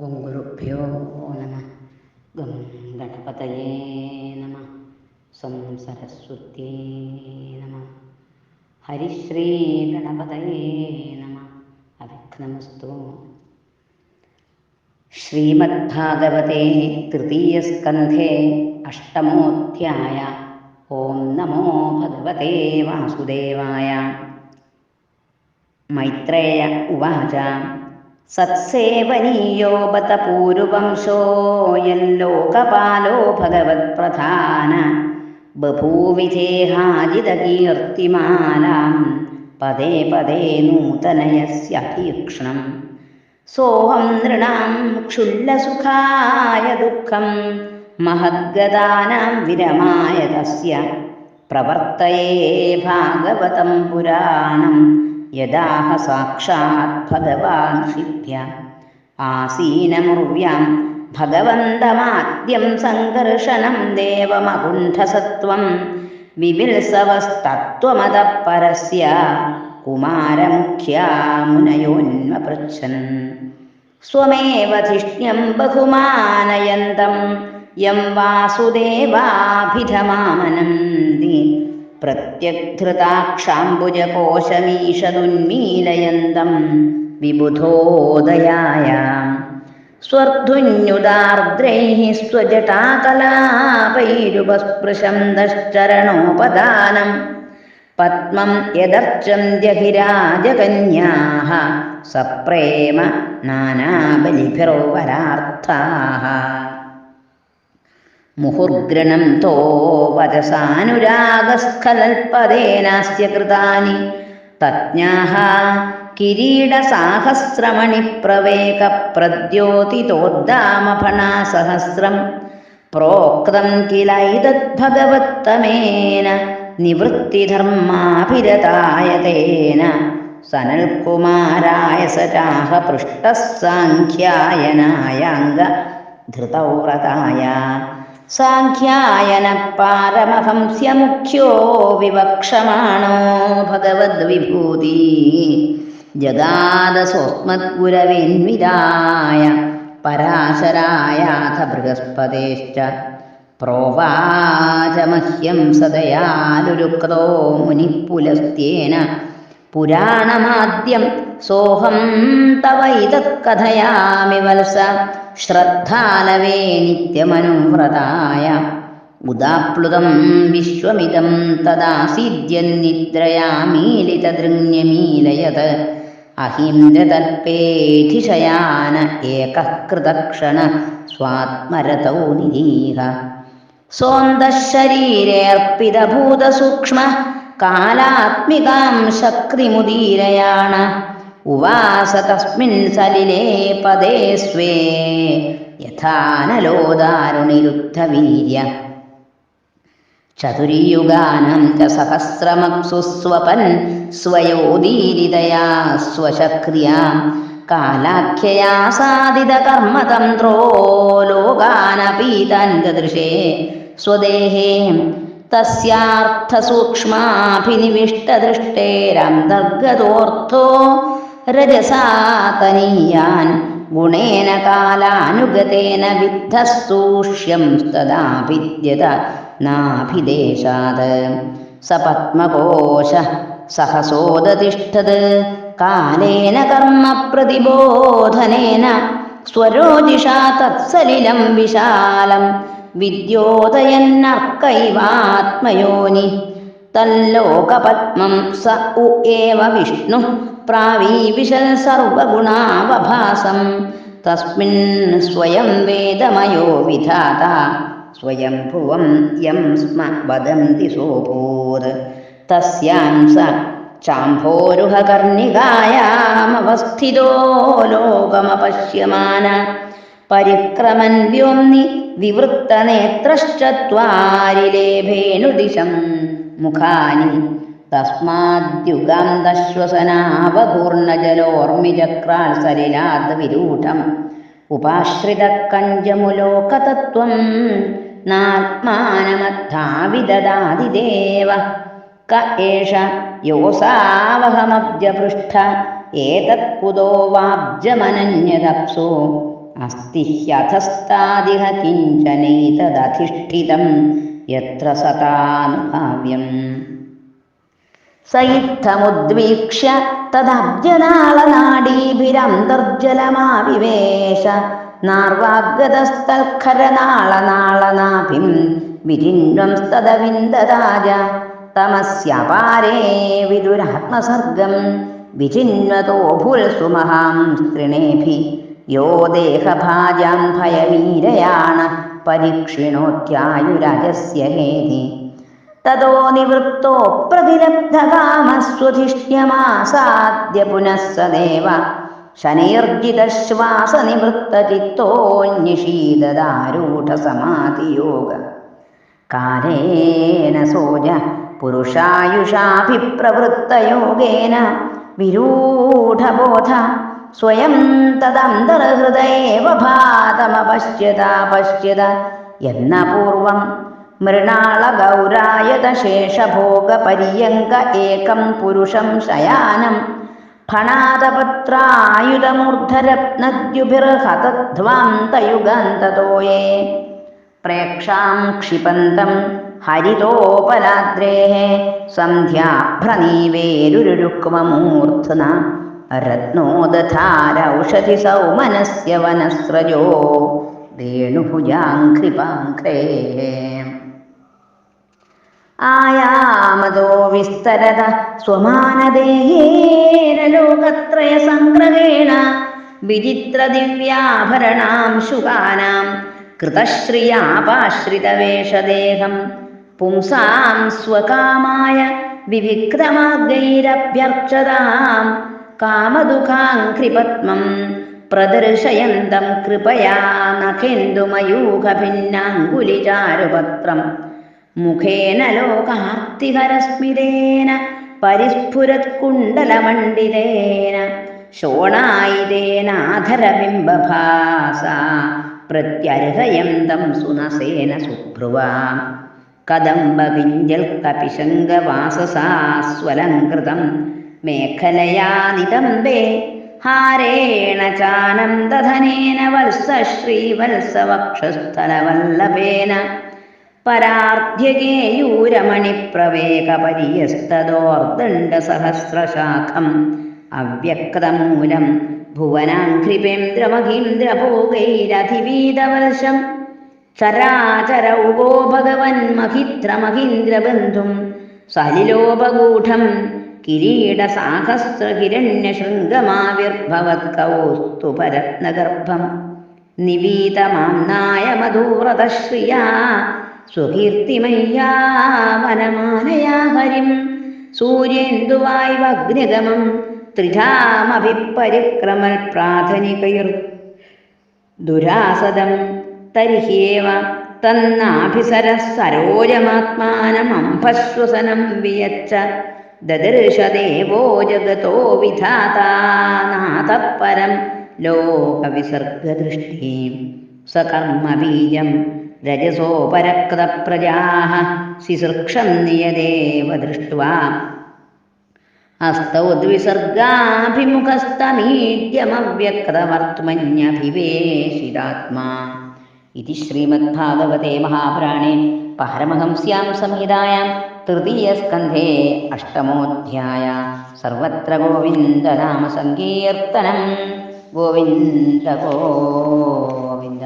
गुङ्गुरुभ्यो नमः। गं गणपतये नमः। सं सरस्वत्यै नमः। हरिश्रीगणपतये नमः। अभिघ्नमस्तु। श्रीमद्भागवते तृतीयस्कन्धे अष्टमोऽध्याय। ॐ नमो भगवते वासुदेवाय। मैत्रेय उवाच। ഉവാച സത്സേവനീയോ ബത പൂരുവംശോയല്ലോകപാലോ ഭഗവത്പ്രധാന ബഭൂവിജേഹാജിതകീർത്തിമാലാം പദേ പദേ നൂതനയസ്യഭീക്ഷണം സോഹം നൃണാം ക്ഷുല്ലസുഖായ ദുഃഖം മഹദ്ഗതാനാം വിരമായ തസ്യ. പ്രവർത്തയേ ഭാഗവതം പുരാണം യദാഹ സാക്ഷാത് ഭഗവാൻ ഷിഭ്യ ആസീനമുർവ്യാം ഭഗവന്തമാദ്യം സംഘർഷണം ദേവമകുണ്ഠസത്വം വിവിത്സവസ്തത്വമത പരസ്യ കുമാരമുഖ്യാമുനയോന്മപൃച്ഛൻ. സ്വമേവ ധിഷ്ണ്യം ബഹുമാനയന്തം യം വാസുദേവാഭിധമാമനന്തി പ്രത്യഗ്ധൃതാക്ഷാംബുജകോശമീഷതുന്മീലയന്തം വിബുധോദയായ. സ്വർധുന്യുദാർദ്രൈः സ്വജടാകലാപൈരുപസ്പൃശന്തശ്ചരണോപദാനം പത്മം യദർച്ചന്ത്യഹിരാജകന്യാः സപ്രേമ നാനാബലിഭിർവരാർത്ഥാः മുഹുർഗൃണം मुहुर्ग्रणं तो वदसानुरागस्खलल्पदेनास्य कृतानि। पत्न्याः किरीटसाहस्रमणिप्रवेकप्रद्योतितोद्दामफणासहस्रम् प्रोक्तं किलैतद्भगवत्तमेन निवृत्तिधर्माभिरतायतेन सनल् कुमाराय स चाः पृष्टः साङ्ख्यायनायाङ्गधृतव्रताय സാഖ്യായന പാരമഹംസ്യമുഖ്യോ വിവക്ഷമാണോ ഭഗവദ്വിഭൂതി. ജഗാദസോസ്മദ്ഗുരവേന്വിതായ പരാശരായാഥ ബൃഹസ്പതേശ്ച. പ്രോവാചമഹ്യം സദയാലുരുക്തോ മുനിപ്പുലസ്ത്യേന. പുരാണമാദ്യം സോഹം തവ ഇതക്കഥയാമി വത്സ. ശ്രദ്ധാലവേ നിത്യമനുവ്രതായ. ഉദാപ്ലുതം വിശ്വമിതം തദാസീദ്യന്നിദ്രയാമീലിതദൃങ്യമീലയത് അഹിന്ദ്രതൽപേധിശയാന ഏകഃ കൃതക്ഷണ സ്വാത്മരതൗ നിരീഹ. സ്വന്തശരീരേർപ്പിതഭൂതസൂക്ഷ്മ കാലാത്മികാം ശക്തിമുദീരയാണ. ഉവാസ തസ്മിൻ സലിലേ പദേ സ്വേ യഥാനലോദാരുണിരുദ്ധവീര്യ. ചതുര്യുഗാനം ച സഹസ്രമപ്സു സ്വപൻ സ്വയോദീരിതയാ സ്വശക്രിയാ. കാലാഖ്യയാ സാധിതകർമ്മതന്ത്രോ ലോകാനപീതാൻ ദദൃശേ സ്വദേഹേ തസ്യാർത്ഥസൂക്ഷ്മാഭിനിവിഷ്ടദൃഷ്ടേരന്തർഗതോർത്ഥോ രജസാതനീയാൻ ഗുണേന കാലാനുഗതേന വിദ്ധസ്തൂഷ്യം തദാഭിദ്യത നാഭിദേശാത്. സപത്മകോശ സഹസോദതിഷ്ഠത് കാലേന കർമ്മ പ്രതിബോധനേന സ്വരോജിഷാ തത്സലിലം വിശാലം വിദ്യോദയന്നർക്കൈവാത്മയോനി തല്ലോകപത്മം സ ഉ വിഷ്ണു പ്രാവീവിശൽ സർവഗുണാവഭാസം. തസ്മിൻ സ്വയം വേദമയോ വിധാത. സ്വയം ഭുവം യം സ്മ വദന്തി സോഭൂത് തസ്യാം സ ചാംഭോരുഹകർണികായാമവസ്ഥിതോ ലോകമപശ്യമാന. പരിക്രമൻ വ്യോംനി വിവൃത്തനേത്രശ്ചത്വാരിലേഭേനുദിശം മുഖാനി തസ്മാദ്യുഗാന്തശ്വസനാവപൂർണജലോർമിചക്രാൽ സലിലാദ് വിരൂഢം ഉപാശ്രിതക്കഞ്ചമുലോകതത്വം നാത്മാനമദ്ധാവിദദാതിദേവ ക ഏഷ യോസാവഹമബ്ജപൃഷ്ഠ ഏതത്കുതോ വാബ്ജമനന്യതപ്സു. അസ്തി ഹ്യധസ്താദിഹ കിഞ്ചനൈതദധിഷ്ഠിതം. യത്ര സതാനുഭാവ്യം സയിത്തമുദ്വീക്ഷ്യ തദബ്ജനാളനാഡീഭിരന്തർജലമാവിവേശ നാർവാഗതസ്ഥൽഖരനാളനാളനാഭിം വിചിന്വംസ്തദവിന്ദതാജ തമസ്യപാരേ വിദുരാത്മസർഗം വിചിന്വതോ ഭുൽസുമഹാം സ്ത്രിണേഭി യോ ദേഹഭാജാം ഭയവീരയാണ് പരീക്ഷിണോത്യായുരജസ്യ ഹേതി തതോ നിവൃത്തോ പ്രതിലബ്ധകാമസ്വധിഷ്യമാസാദ്യ പുനഃ സദേവ ശനൈർജിതശ്വാസനിവൃത്തചിത്തോന്യഷീദാരൂഢസമാധിയോഗ കാലേന സോജ പുരുഷായുഷാഭിപ്രവൃത്തയോഗേന വിരൂഢബോധ സ്വയം തദന്തർഹൃദയേവ ഭാതമപശ്യത പശ്യത എന്ന പൂർവം മൃണാളഗൗരായത ശേഷഭോഗപര്യങ്ക ഏകം പുരുഷം ശയാനം. ഫണാദപത്രായുധമൂർധരത്നദ്യുഭിർഹതധ്വാന്തയുഗാന്തതോയേ പ്രേക്ഷാം ക്ഷിപന്തം ഹരിതോപലാദ്രേः സന്ധ്യാഭ്രണീവേരുരുക്മമൂർധന രത്നോദധാരൗഷധി സൗമനസ്യ വനസ്രജോ വേണുഭുജാഘ്രിപാഘ്രേः ആയാമതോ വിസ്തരത സ്വമാനദേഹേരലോകത്രയ സംഗ്രഹേണ വിചിത്രദിവ്യാഭരണാം ശുകാനാം കൃതശ്രിയാപാശ്രിതവേഷദേഹം പുംസാം സ്വകാമായ വിവിക്തമാർഗൈരഭ്യർച്ചതാം കൃപത്മം പ്രദർശയന്തം കൃപയാ നഖേന്ദുമയൂഖഭിന്നാങ്കുലിചാരുപത്രം മുഖേന ലോകാർത്തിഹരസ്മിതേന പരിസ്ഫുരത്കുണ്ടലമണ്ഡിതേന ശോണായിതേനാധരബിംബഭാസ പ്രത്യർഹയന്തം സുനസേന സുഭ്രുവാം. കദംബകിഞ്ചൽ കപിശങ്കവാസസാസ്വലങ്കൃതം മേഖലയാ നിതംബേ ഹാരേണ ചാനന്ദധനേന വത്സ ശ്രീവത്സവക്ഷസ്ഥലവല്ലഭേന പരാർധ്യകേയൂരമണിപ്രവേഗപര്യസ്തദോർദണ്ഡസഹസ്രശാഖം അവ്യക്തമൂലം ഭുവനാഘ്രിപേന്ദ്രമഹീന്ദ്രഭോഗൈരധിവീതവർഷം ചരാചരൗഗോ ഭഗവൻ മഹിത്രമഹീന്ദ്രബന്ധും. സലിലോപഗൂഢം കിരീടസാഹസ്രകിരണ്യശൃംഗമാവിർഭവത്കൗസ്തുഭരത്നഗർഭം നിവീതമാംനായ മധുവ്രതശ്രിയാ സ്വകീർത്തിമയ്യാ വനമാനയാ ഹരിം സൂര്യേന്ദുവായി വഗ്നിഗമം ത്രിധാമഭിപരിക്രമൽ പ്രാഥനികൈർ ദുരാസദം തരിഹേവ തന്നാഭിസര സരോജമാത്മാനമംഭശ്വസനം വിയച്ച ദദർശദേവോ ജഗതോ വിധാതാനാഥപരം ലോകവിസർഗദൃഷ്ടീം സകർമ്മബീജം രജസോപരക്തപ്രജാः ശിസൃക്ഷം നിയദേവ ദൃഷ്ട്വാ. ഹസ്തൗദ്വിസർഗാഭിമുഖസ്തമീഡ്യമവ്യക്തവർത്തുമന്യഭിവേശിതാത്മാ ഇതി ശ്രീമദ്ഭാഗവതേ മഹാപുരാണേ പാരമഹംസ്യാം സംഹിതായാം തൃതീയസ്കന്ധേ അഷ്ടമോധ്യായ. സർവത്ര ഗോവിന്ദനാമസങ്കീർത്തനം. ഗോവിന്ദ ഗോവിന്ദ.